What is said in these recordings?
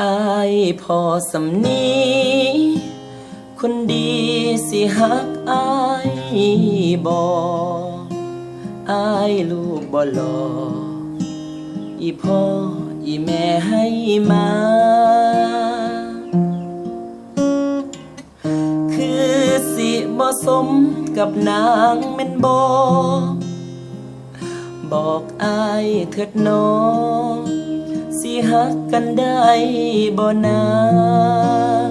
อายพอสำนีคนดีสิฮักอายบ่อายลูกบ่หลออีพ่ออีแม่ให้มา คือสิบ่สมกับนางแม่นบ่บอกอายเถิดน้อง สิฮักกันได้บ่นาง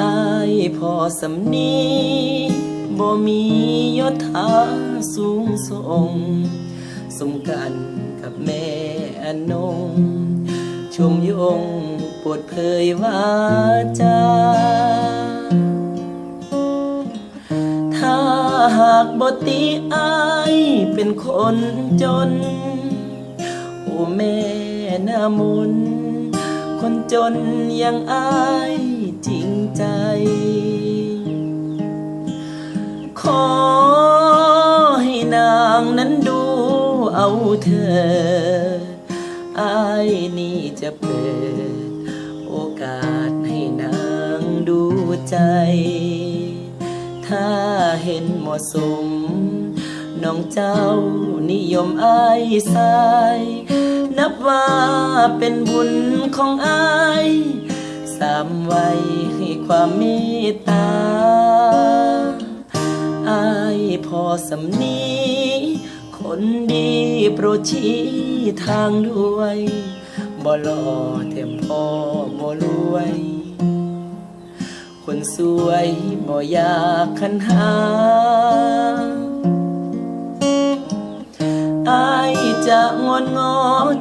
อายพอสำนีบ่มียศถาสูงส่งสมกันกับแม่อนงชมยงปวดเผยวาจาถ้าหากบติอายเป็นคนจน โอ้แม่ หน้ามนคนจนยังอายจริงใจ ขอให้นางนั้นดูเอาเธออายนี่จะเปิด โอกาสให้นางดูใจ ถ้าเห็นเหมาะสม น้องเจ้า นิยมอายสาย นับว่าเป็นบุญของอายสามไว้ให้ความเมตตาอายพอสำนีคนดีโปรดชี้ทางด้วยบ่หล่อเต็มพ่อบ่รวย คนสวยบ่อยากคันหา งอนงอ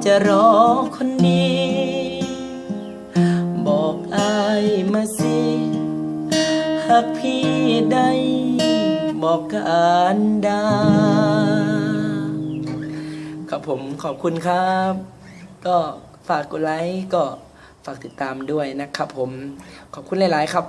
จะรอคนดีบอกอายมาสิหากพี่ได้บอกกันดาครับผมขอบคุณครับ ก็ฝากกดไลค์ก็ฝากติดตามด้วยนะครับผมขอบคุณหลาย ๆ ครับ